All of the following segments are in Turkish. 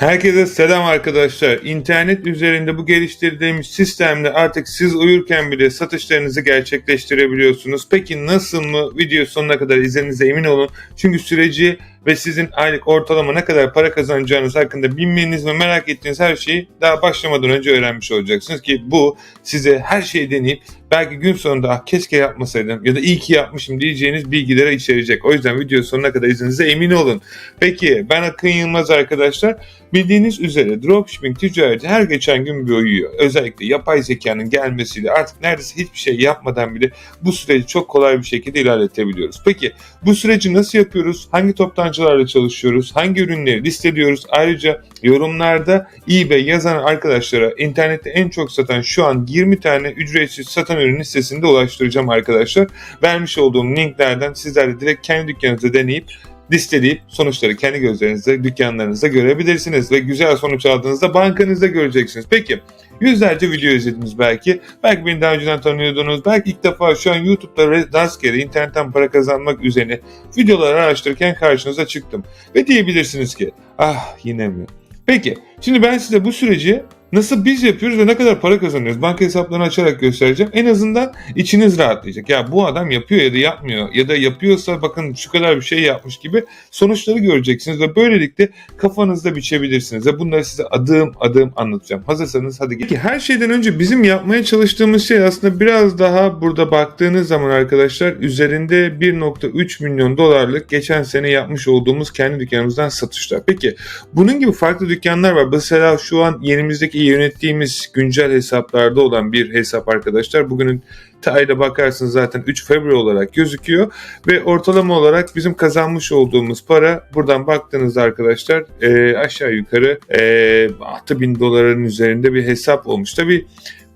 Herkese selam arkadaşlar. İnternet üzerinde bu geliştirdiğimiz sistemle artık siz uyurken bile satışlarınızı gerçekleştirebiliyorsunuz. Peki nasıl mı? Video sonuna kadar izlediğinize emin olun. Çünkü süreci ve sizin aylık ortalama ne kadar para kazanacağınız hakkında bilmeniz ve merak ettiğiniz her şeyi daha başlamadan önce öğrenmiş olacaksınız ki bu size her şeyi deneyip belki gün sonunda ah, keşke yapmasaydım ya da iyi ki yapmışım diyeceğiniz bilgilere içerecek. O yüzden video sonuna kadar izlediğinize emin olun. Peki ben Akın Yılmaz arkadaşlar. Bildiğiniz üzere dropshipping ticareti her geçen gün büyüyor. Özellikle yapay zekanın gelmesiyle artık neredeyse hiçbir şey yapmadan bile bu süreci çok kolay bir şekilde ilerletebiliyoruz. Peki bu süreci nasıl yapıyoruz? Hangi toptancılarla çalışıyoruz? Hangi ürünleri listeliyoruz? Ayrıca yorumlarda eBay yazan arkadaşlara internette en çok satan şu an 20 tane ücretsiz satan ürün listesinde ulaştıracağım arkadaşlar. Vermiş olduğum linklerden sizler de direkt kendi dükkanınızda deneyip listeleyip sonuçları kendi gözlerinizde, dükkanlarınızda görebilirsiniz ve güzel sonuç aldığınızda bankanızda göreceksiniz. Peki yüzlerce video izlediniz belki. Belki beni daha önceden tanıyordunuz. Belki ilk defa şu an YouTube'da rastgele internetten para kazanmak üzerine videolar araştırırken karşınıza çıktım. Ve diyebilirsiniz ki ah yine mi? Peki şimdi ben size bu süreci Nasıl biz yapıyoruz ve ne kadar para kazanıyoruz? Banka hesaplarını açarak göstereceğim. En azından içiniz rahatlayacak. Ya bu adam yapıyor ya da yapmıyor. Ya da yapıyorsa bakın şu kadar bir şey yapmış gibi sonuçları göreceksiniz. Ve böylelikle kafanızda biçebilirsiniz. Ve bunları size adım adım anlatacağım. Hazırsanız hadi gelin. Her şeyden önce bizim yapmaya çalıştığımız şey aslında biraz daha burada baktığınız zaman arkadaşlar üzerinde 1.3 milyon dolarlık geçen sene yapmış olduğumuz kendi dükkanımızdan satışlar. Peki bunun gibi farklı dükkanlar var. Mesela şu an yerimizdeki yönettiğimiz güncel hesaplarda olan bir hesap arkadaşlar. Bugünün tarihine bakarsınız zaten 3 February olarak gözüküyor ve ortalama olarak bizim kazanmış olduğumuz para buradan baktığınızda arkadaşlar e, aşağı yukarı e, 6000 doların üzerinde bir hesap olmuş. Tabi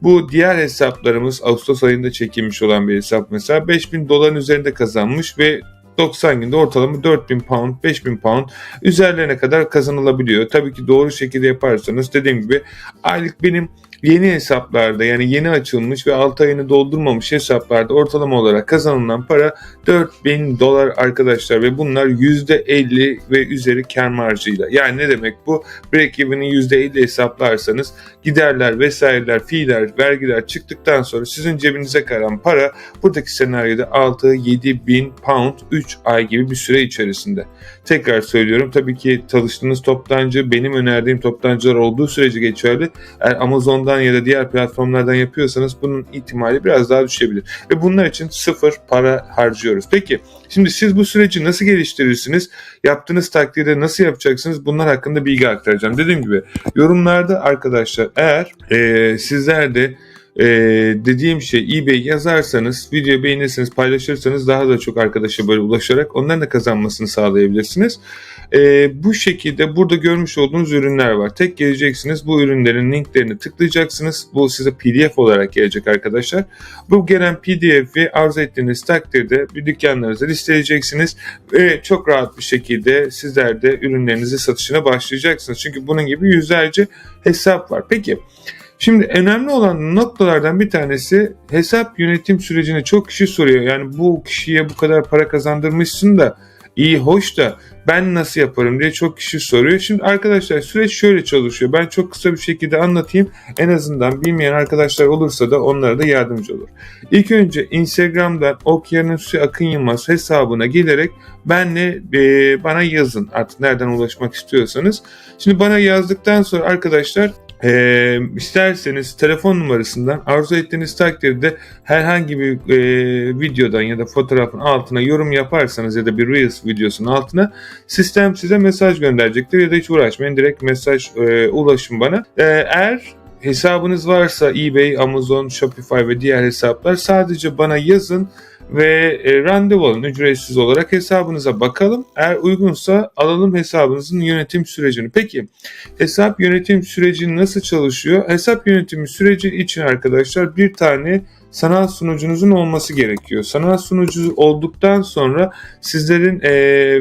bu diğer hesaplarımız Ağustos ayında çekilmiş olan bir hesap mesela 5000 doların üzerinde kazanmış ve 90 günde ortalama 4000 pound, 5000 pound üzerlerine kadar kazanılabiliyor. Tabii ki doğru şekilde yaparsanız dediğim gibi aylık benim yeni hesaplarda yani yeni açılmış ve 6 ayını doldurmamış hesaplarda ortalama olarak kazanılan para 4000 dolar arkadaşlar ve bunlar %50 ve üzeri kar marjıyla. Yani ne demek bu? Break even'i %50 hesaplarsanız giderler vesaireler, fiiller, vergiler çıktıktan sonra sizin cebinize kalan para buradaki senaryoda 6-7 bin pound 3 ay gibi bir süre içerisinde. Tekrar söylüyorum tabii ki çalıştığınız toptancı benim önerdiğim toptancılar olduğu sürece geçerli. Eğer Amazon'dan Amazon'dan ya da diğer platformlardan yapıyorsanız bunun ihtimali biraz daha düşebilir. Ve bunlar için sıfır para harcıyoruz. Peki şimdi siz bu süreci nasıl geliştirirsiniz? Yaptığınız takdirde nasıl yapacaksınız? Bunlar hakkında bilgi aktaracağım. Dediğim gibi yorumlarda arkadaşlar eğer e, sizler de ee, dediğim şey eBay yazarsanız, video beğenirseniz, paylaşırsanız daha da çok arkadaşa böyle ulaşarak onların da kazanmasını sağlayabilirsiniz. Ee, bu şekilde burada görmüş olduğunuz ürünler var. Tek geleceksiniz bu ürünlerin linklerini tıklayacaksınız. Bu size PDF olarak gelecek arkadaşlar. Bu gelen PDF'i arzu ettiğiniz takdirde bir dükkanlarınıza listeleyeceksiniz ve çok rahat bir şekilde sizler de ürünlerinizi satışına başlayacaksınız. Çünkü bunun gibi yüzlerce hesap var. Peki Şimdi önemli olan noktalardan bir tanesi hesap yönetim sürecini çok kişi soruyor. Yani bu kişiye bu kadar para kazandırmışsın da iyi hoş da ben nasıl yaparım diye çok kişi soruyor. Şimdi arkadaşlar süreç şöyle çalışıyor. Ben çok kısa bir şekilde anlatayım. En azından bilmeyen arkadaşlar olursa da onlara da yardımcı olur. İlk önce Instagram'dan Okyanus Akın Yılmaz hesabına gelerek benle e, bana yazın artık nereden ulaşmak istiyorsanız. Şimdi bana yazdıktan sonra arkadaşlar e, isterseniz telefon numarasından arzu ettiğiniz takdirde herhangi bir e, videodan ya da fotoğrafın altına yorum yaparsanız ya da bir Reels videosunun altına sistem size mesaj gönderecektir ya da hiç uğraşmayın direkt mesaj e, ulaşın bana. E, eğer hesabınız varsa eBay, Amazon, Shopify ve diğer hesaplar sadece bana yazın ve e, randevu alın ücretsiz olarak hesabınıza bakalım. Eğer uygunsa alalım hesabınızın yönetim sürecini. Peki hesap yönetim süreci nasıl çalışıyor? Hesap yönetimi süreci için arkadaşlar bir tane sanal sunucunuzun olması gerekiyor. Sanal sunucu olduktan sonra sizlerin e,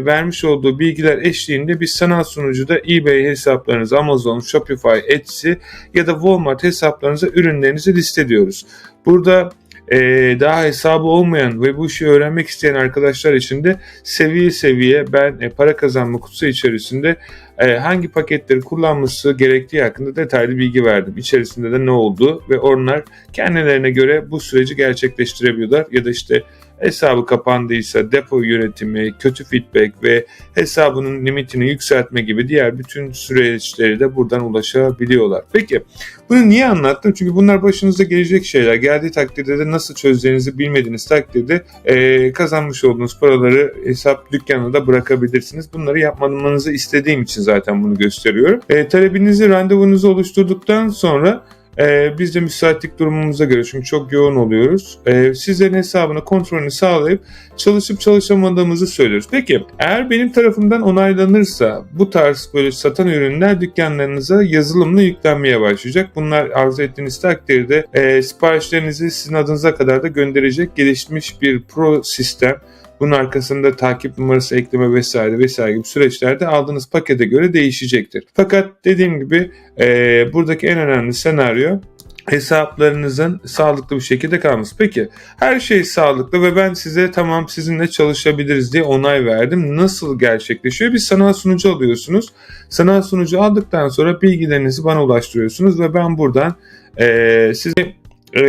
vermiş olduğu bilgiler eşliğinde bir sanal sunucuda eBay hesaplarınızı, Amazon, Shopify, Etsy ya da Walmart hesaplarınıza ürünlerinizi listeliyoruz. Burada e, daha hesabı olmayan ve bu işi öğrenmek isteyen arkadaşlar için de seviye seviye ben e, para kazanma kutusu içerisinde e, hangi paketleri kullanması gerektiği hakkında detaylı bilgi verdim. İçerisinde de ne oldu ve onlar kendilerine göre bu süreci gerçekleştirebiliyorlar ya da işte hesabı kapandıysa depo yönetimi, kötü feedback ve hesabının limitini yükseltme gibi diğer bütün süreçleri de buradan ulaşabiliyorlar. Peki bunu niye anlattım? Çünkü bunlar başınıza gelecek şeyler. Geldiği takdirde de nasıl çözeceğinizi bilmediğiniz takdirde e, kazanmış olduğunuz paraları hesap dükkanına da bırakabilirsiniz. Bunları yapmanızı istediğim için zaten bunu gösteriyorum. E, talebinizi, randevunuzu oluşturduktan sonra ee, biz de müsaitlik durumumuza göre çünkü çok yoğun oluyoruz. Ee, sizlerin hesabını kontrolünü sağlayıp çalışıp çalışamadığımızı söylüyoruz. Peki eğer benim tarafımdan onaylanırsa bu tarz böyle satan ürünler dükkanlarınıza yazılımla yüklenmeye başlayacak. Bunlar arzu ettiğiniz takdirde e, siparişlerinizi sizin adınıza kadar da gönderecek gelişmiş bir pro sistem. Bunun arkasında takip numarası ekleme vesaire vesaire gibi süreçlerde aldığınız pakete göre değişecektir. Fakat dediğim gibi e, buradaki en önemli senaryo hesaplarınızın sağlıklı bir şekilde kalması. Peki her şey sağlıklı ve ben size tamam sizinle çalışabiliriz diye onay verdim. Nasıl gerçekleşiyor? Bir sanal sunucu alıyorsunuz. Sanal sunucu aldıktan sonra bilgilerinizi bana ulaştırıyorsunuz ve ben buradan e, size e,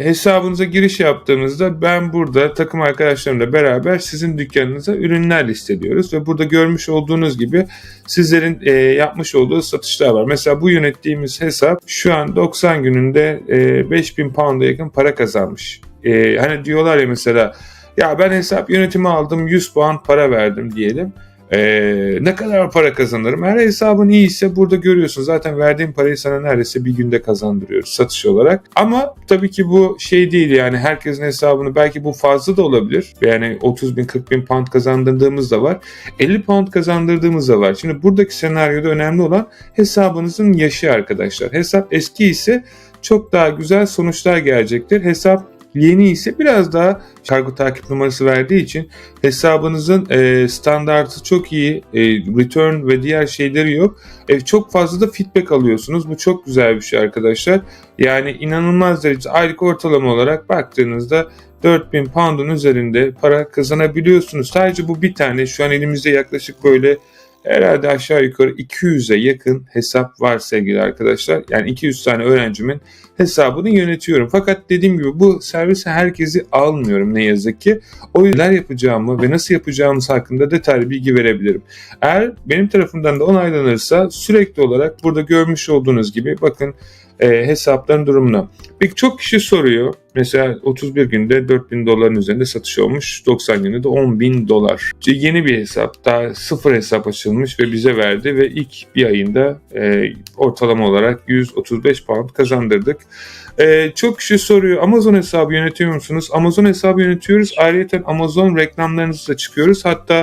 hesabınıza giriş yaptığınızda ben burada takım arkadaşlarımla beraber sizin dükkanınıza ürünler listeliyoruz ve burada görmüş olduğunuz gibi sizlerin e, yapmış olduğu satışlar var. Mesela bu yönettiğimiz hesap şu an 90 gününde e, 5000 pound'a yakın para kazanmış. E, hani diyorlar ya mesela ya ben hesap yönetimi aldım 100 pound para verdim diyelim. Ee, ne kadar para kazanırım? Her hesabın iyiyse burada görüyorsun. Zaten verdiğim parayı sana neredeyse bir günde kazandırıyoruz satış olarak. Ama tabii ki bu şey değil yani herkesin hesabını belki bu fazla da olabilir. Yani 30 bin 40 bin pound kazandırdığımız da var. 50 pound kazandırdığımız da var. Şimdi buradaki senaryoda önemli olan hesabınızın yaşı arkadaşlar. Hesap eski ise çok daha güzel sonuçlar gelecektir. Hesap Yeni ise biraz daha kargo takip numarası verdiği için hesabınızın e, standartı çok iyi, e, return ve diğer şeyleri yok. E, çok fazla da feedback alıyorsunuz. Bu çok güzel bir şey arkadaşlar. Yani inanılmaz derece aylık ortalama olarak baktığınızda 4000 pound'un üzerinde para kazanabiliyorsunuz. Sadece bu bir tane şu an elimizde yaklaşık böyle herhalde aşağı yukarı 200'e yakın hesap var sevgili arkadaşlar. Yani 200 tane öğrencimin hesabını yönetiyorum. Fakat dediğim gibi bu servise herkesi almıyorum ne yazık ki. O yüzden yapacağımı ve nasıl yapacağımız hakkında detaylı bilgi verebilirim. Eğer benim tarafımdan da onaylanırsa sürekli olarak burada görmüş olduğunuz gibi bakın e, hesapların durumuna. Peki kişi soruyor. Mesela 31 günde 4000 doların üzerinde satış olmuş. 90 günde de 10 bin dolar. İşte yeni bir hesap. Daha sıfır hesap açılmış ve bize verdi ve ilk bir ayında e, ortalama olarak 135 pound kazandırdık. Ee, çok kişi soruyor Amazon hesabı yönetiyor musunuz? Amazon hesabı yönetiyoruz. Ayrıca Amazon reklamlarınızı da çıkıyoruz. Hatta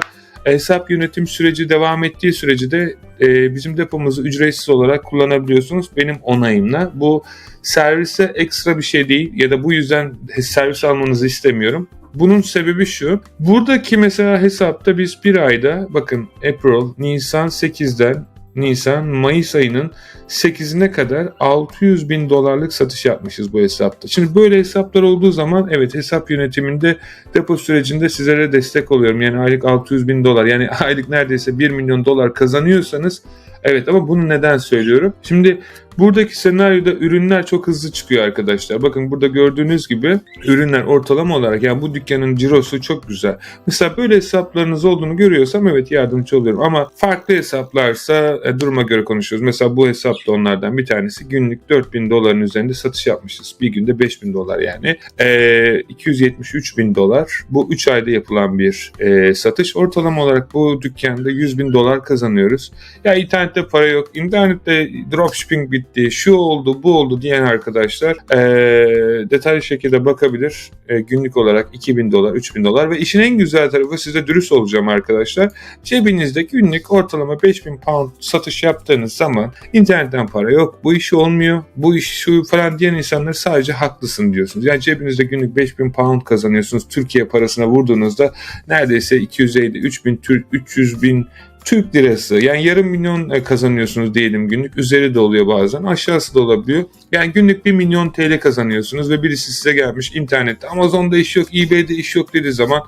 hesap yönetim süreci devam ettiği sürece de e, bizim depomuzu ücretsiz olarak kullanabiliyorsunuz benim onayımla. Bu servise ekstra bir şey değil ya da bu yüzden servis almanızı istemiyorum. Bunun sebebi şu. Buradaki mesela hesapta biz bir ayda bakın April, Nisan 8'den Nisan, Mayıs ayının 8'ine kadar 600 bin dolarlık satış yapmışız bu hesapta. Şimdi böyle hesaplar olduğu zaman evet hesap yönetiminde depo sürecinde sizlere destek oluyorum. Yani aylık 600 bin dolar yani aylık neredeyse 1 milyon dolar kazanıyorsanız evet ama bunu neden söylüyorum? Şimdi Buradaki senaryoda ürünler çok hızlı çıkıyor arkadaşlar. Bakın burada gördüğünüz gibi ürünler ortalama olarak yani bu dükkanın cirosu çok güzel. Mesela böyle hesaplarınız olduğunu görüyorsam evet yardımcı oluyorum. Ama farklı hesaplarsa e, duruma göre konuşuyoruz. Mesela bu hesap da onlardan bir tanesi. Günlük 4000 doların üzerinde satış yapmışız. Bir günde 5000 dolar yani. E, 273 bin dolar. Bu 3 ayda yapılan bir e, satış. Ortalama olarak bu dükkanda 100 bin dolar kazanıyoruz. Ya internette para yok. İnternette dropshipping bitti şu oldu, bu oldu diyen arkadaşlar e, detaylı şekilde bakabilir. E, günlük olarak 2000 dolar, 3000 dolar ve işin en güzel tarafı size dürüst olacağım arkadaşlar. Cebinizde günlük ortalama 5000 pound satış yaptığınız zaman internetten para yok, bu iş olmuyor, bu iş şu falan diyen insanlar sadece haklısın diyorsunuz. Yani cebinizde günlük 5000 pound kazanıyorsunuz. Türkiye parasına vurduğunuzda neredeyse 250 3000 300 bin Türk lirası yani yarım milyon e, kazanıyorsunuz diyelim günlük. Üzeri de oluyor bazen aşağısı da olabiliyor. Yani günlük 1 milyon TL kazanıyorsunuz ve birisi size gelmiş internette Amazon'da iş yok, eBay'de iş yok dediği zaman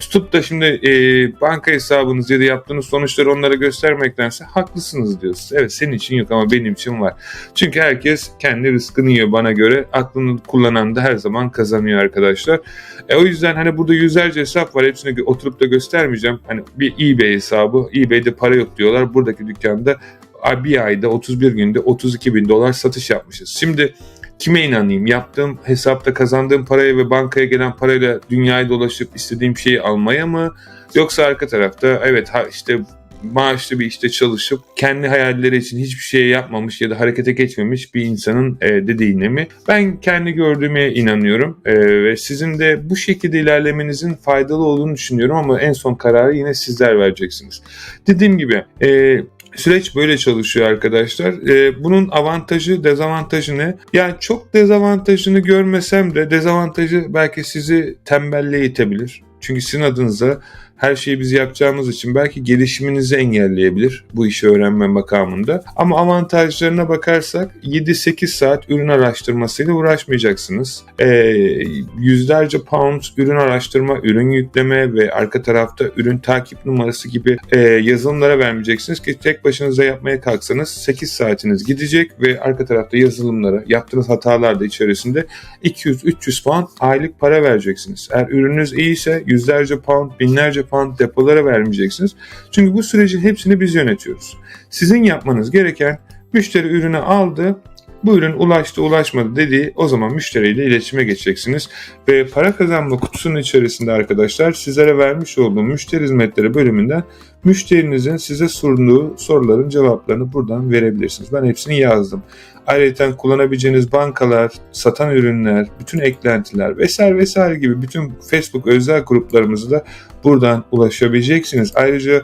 tutup da şimdi e, banka hesabınız ya da yaptığınız sonuçları onlara göstermektense haklısınız diyorsunuz. Evet senin için yok ama benim için var. Çünkü herkes kendi rızkını yiyor bana göre. Aklını kullanan da her zaman kazanıyor arkadaşlar. E, o yüzden hani burada yüzlerce hesap var. Hepsini oturup da göstermeyeceğim. Hani bir eBay hesabı. eBay'de para yok diyorlar. Buradaki dükkanda bir ayda 31 günde 32 bin dolar satış yapmışız. Şimdi kime inanayım? Yaptığım hesapta kazandığım paraya ve bankaya gelen parayla dünyayı dolaşıp istediğim şeyi almaya mı? Yoksa arka tarafta evet ha işte maaşlı bir işte çalışıp kendi hayalleri için hiçbir şey yapmamış ya da harekete geçmemiş bir insanın e, dediğine mi? Ben kendi gördüğüme inanıyorum e, ve sizin de bu şekilde ilerlemenizin faydalı olduğunu düşünüyorum ama en son kararı yine sizler vereceksiniz. Dediğim gibi e, Süreç böyle çalışıyor arkadaşlar. Ee, bunun avantajı, dezavantajı ne? Yani çok dezavantajını görmesem de dezavantajı belki sizi tembelliğe itebilir. Çünkü sizin adınıza her şeyi biz yapacağımız için belki gelişiminizi engelleyebilir bu işi öğrenme makamında. Ama avantajlarına bakarsak 7-8 saat ürün araştırmasıyla uğraşmayacaksınız. Ee, yüzlerce pound ürün araştırma, ürün yükleme ve arka tarafta ürün takip numarası gibi e, yazılımlara vermeyeceksiniz ki tek başınıza yapmaya kalksanız 8 saatiniz gidecek ve arka tarafta yazılımlara yaptığınız hatalar da içerisinde 200-300 pound aylık para vereceksiniz. Eğer ürününüz iyiyse yüzlerce pound, binlerce pound depolara vermeyeceksiniz. Çünkü bu sürecin hepsini biz yönetiyoruz. Sizin yapmanız gereken müşteri ürünü aldı, bu ürün ulaştı ulaşmadı dediği o zaman müşteriyle iletişime geçeceksiniz. Ve para kazanma kutusunun içerisinde arkadaşlar sizlere vermiş olduğum müşteri hizmetleri bölümünden müşterinizin size sunduğu soruların cevaplarını buradan verebilirsiniz. Ben hepsini yazdım. Ayrıca kullanabileceğiniz bankalar, satan ürünler, bütün eklentiler vesaire vesaire gibi bütün Facebook özel gruplarımızı da buradan ulaşabileceksiniz. Ayrıca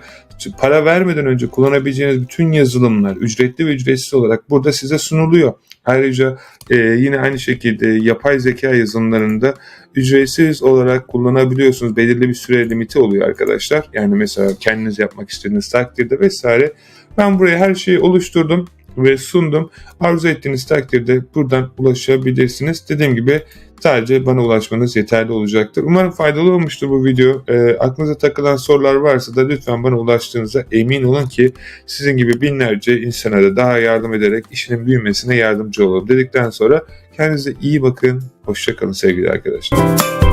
para vermeden önce kullanabileceğiniz bütün yazılımlar ücretli ve ücretsiz olarak burada size sunuluyor. Ayrıca e, yine aynı şekilde yapay zeka yazılımlarında ücretsiz olarak kullanabiliyorsunuz. Belirli bir süre limiti oluyor arkadaşlar. Yani mesela kendiniz yapmak istediğiniz takdirde vesaire. Ben buraya her şeyi oluşturdum ve sundum. Arzu ettiğiniz takdirde buradan ulaşabilirsiniz. Dediğim gibi sadece bana ulaşmanız yeterli olacaktır. Umarım faydalı olmuştur bu video. E, aklınıza takılan sorular varsa da lütfen bana ulaştığınıza emin olun ki sizin gibi binlerce insana da daha yardım ederek işinin büyümesine yardımcı olalım dedikten sonra kendinize iyi bakın. Hoşçakalın sevgili arkadaşlar.